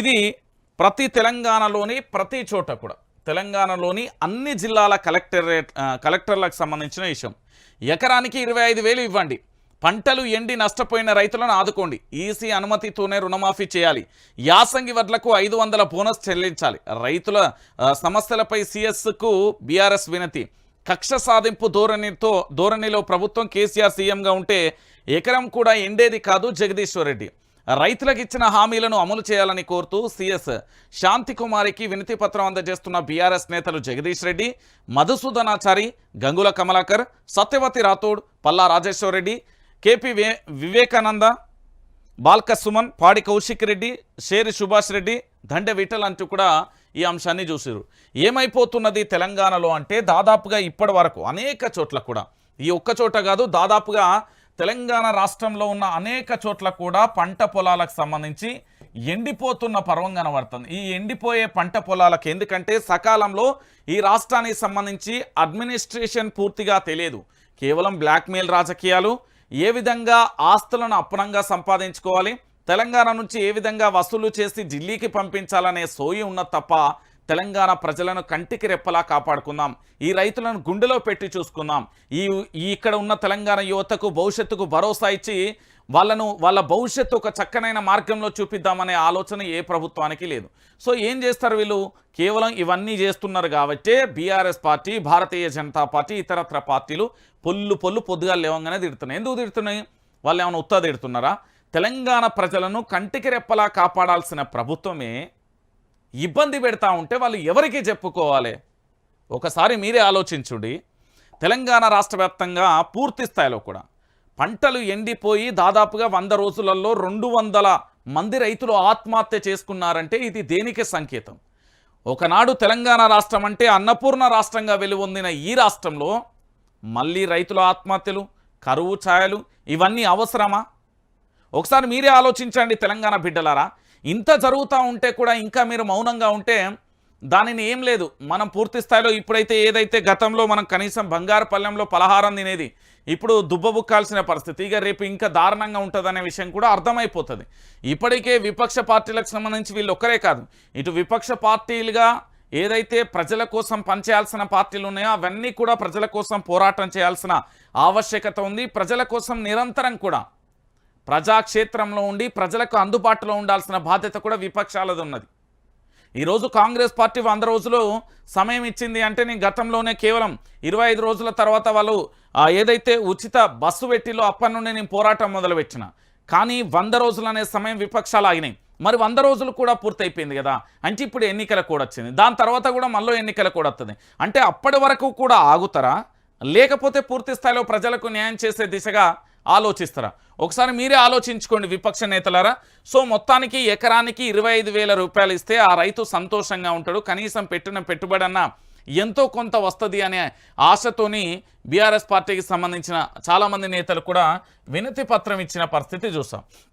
ఇది ప్రతి తెలంగాణలోని ప్రతి చోట కూడా. తెలంగాణలోని అన్ని జిల్లాల కలెక్టరేట్ కలెక్టర్లకు సంబంధించిన విషయం. ఎకరానికి ఇరవై ఐదు వేలు ఇవ్వండి. పంటలు ఎండి నష్టపోయిన రైతులను ఆదుకోండి. ఈసీ అనుమతితోనే రుణమాఫీ చేయాలి. యాసంగి వడ్లకు ఐదు వందల బోనస్ చెల్లించాలి. రైతుల సమస్యలపై సిఎస్కు బీఆర్ఎస్ వినతి. కక్ష సాధింపు ధోరణితో ధోరణిలో ప్రభుత్వం కేసీఆర్ సీఎంగా ఉంటే ఎకరం కూడా ఎండేది కాదు జగదీశ్వర్ రెడ్డి. రైతులకు ఇచ్చిన హామీలను అమలు చేయాలని కోరుతూ సీఎస్ శాంతి కుమారికి వినతి పత్రం అందజేస్తున్న బీఆర్ఎస్ నేతలు జగదీష్ రెడ్డి మధుసూదనాచారి గంగుల కమలాకర్ సత్యవతి రాథోడ్ పల్లా రాజేశ్వర్ రెడ్డి కేపీ వే వివేకానంద బాల్క సుమన్ పాడి కౌశిక్ రెడ్డి షేరి సుభాష్ రెడ్డి దండె విఠల్ అంటూ కూడా ఈ అంశాన్ని చూసారు ఏమైపోతున్నది తెలంగాణలో అంటే దాదాపుగా ఇప్పటి వరకు అనేక చోట్ల కూడా. ఈ ఒక్క చోట కాదు దాదాపుగా తెలంగాణ రాష్ట్రంలో ఉన్న అనేక చోట్ల కూడా పంట పొలాలకు సంబంధించి ఎండిపోతున్న పర్వం కనబడుతుంది. ఈ ఎండిపోయే పంట పొలాలకు ఎందుకంటే సకాలంలో ఈ రాష్ట్రానికి సంబంధించి అడ్మినిస్ట్రేషన్ పూర్తిగా తెలియదు. కేవలం బ్లాక్మెయిల్ రాజకీయాలు ఏ విధంగా ఆస్తులను అప్పనంగా సంపాదించుకోవాలి తెలంగాణ నుంచి ఏ విధంగా వసూలు చేసి ఢిల్లీకి పంపించాలనే సోయి ఉన్న తప్ప తెలంగాణ ప్రజలను కంటికి రెప్పలా కాపాడుకుందాం. ఈ రైతులను గుండెలో పెట్టి చూసుకుందాం. ఈ ఇక్కడ ఉన్న తెలంగాణ యువతకు భవిష్యత్తుకు భరోసా ఇచ్చి వాళ్ళను వాళ్ళ భవిష్యత్తు ఒక చక్కనైన మార్గంలో చూపిద్దామనే ఆలోచన ఏ ప్రభుత్వానికి లేదు. సో ఏం చేస్తారు వీళ్ళు? కేవలం ఇవన్నీ చేస్తున్నారు కాబట్టే BRS party Bharatiya Janata party ఇతరత్ర పార్టీలు పొల్లు పొల్లు పొద్దుగా లేవంగానే తిడుతున్నాయి. ఎందుకు తిడుతున్నాయి? వాళ్ళు ఏమైనా ఉత్తా తిడుతున్నారా? తెలంగాణ ప్రజలను కంటికి రెప్పలా కాపాడాల్సిన ప్రభుత్వమే ఇబ్బంది పెడతా ఉంటే వాళ్ళు ఎవరికి చెప్పుకోవాలి. ఒకసారి మీరే ఆలోచించుడి. తెలంగాణ రాష్ట్ర వ్యాప్తంగా పూర్తి స్థాయిలో కూడా పంటలు ఎండిపోయి దాదాపుగా వంద రోజులలో రెండు వందల మంది రైతులు ఆత్మహత్య చేసుకున్నారంటే ఇది దేనికి సంకేతం? ఒకనాడు తెలంగాణ రాష్ట్రం అంటే అన్నపూర్ణ రాష్ట్రంగా వెలువొందిన ఈ రాష్ట్రంలో మళ్ళీ రైతుల ఆత్మహత్యలు కరువు ఛాయలు ఇవన్నీ అవసరమా? ఒకసారి మీరే ఆలోచించండి తెలంగాణ బిడ్డలారా. ఇంత జరుగుతూ ఉంటే కూడా ఇంకా మీరు మౌనంగా ఉంటే దానిని ఏం లేదు. మనం పూర్తి స్థాయిలో ఇప్పుడైతే ఏదైతే గతంలో మనం కనీసం బంగారు పల్లెంలో పలహారం తినేది ఇప్పుడు దుబ్బబుక్కాల్సిన పరిస్థితి. ఇక రేపు ఇంకా దారుణంగా ఉంటుందనే విషయం కూడా అర్థమైపోతుంది. ఇప్పటికే విపక్ష పార్టీలకు సంబంధించి వీళ్ళు ఒక్కరే కాదు. ఇటు విపక్ష పార్టీలుగా ఏదైతే ప్రజల కోసం పనిచేయాల్సిన పార్టీలు ఉన్నాయో అవన్నీ కూడా ప్రజల కోసం పోరాటం చేయాల్సిన ఆవశ్యకత ఉంది. ప్రజల కోసం నిరంతరం కూడా ప్రజాక్షేత్రంలో ఉండి ప్రజలకు అందుబాటులో ఉండాల్సిన బాధ్యత కూడా విపక్షాలది ఉన్నది. ఈరోజు కాంగ్రెస్ పార్టీ వంద రోజులు సమయం ఇచ్చింది అంటే నేను గతంలోనే కేవలం ఇరవై ఐదు రోజుల తర్వాత వాళ్ళు ఏదైతే ఉచిత బస్సు పెట్టిలో అప్పటి నుండి నేను పోరాటం మొదలుపెట్టిన కానీ వంద రోజులు అనే సమయం విపక్షాలు ఆగినాయి. మరి వంద రోజులు కూడా పూర్తయిపోయింది కదా అంటే ఇప్పుడు ఎన్నికల కూడా వచ్చింది. దాని తర్వాత కూడా మళ్ళీ ఎన్నికల కూడా వస్తుంది అంటే అప్పటి వరకు కూడా ఆగుతారా? లేకపోతే పూర్తి స్థాయిలో ప్రజలకు న్యాయం చేసే దిశగా ఆలోచిస్తారా? ఒకసారి మీరే ఆలోచించుకోండి విపక్ష నేతలారా. సో మొత్తానికి ఎకరానికి ఇరవై ఐదు వేల రూపాయలు ఇస్తే ఆ రైతు సంతోషంగా ఉంటాడు. కనీసం పెట్టిన పెట్టుబడన్నా ఎంతో కొంత వస్తుంది అనే ఆశతోని బీఆర్ఎస్ పార్టీకి సంబంధించిన చాలామంది నేతలు కూడా వినతి పత్రం ఇచ్చిన పరిస్థితి చూసాం.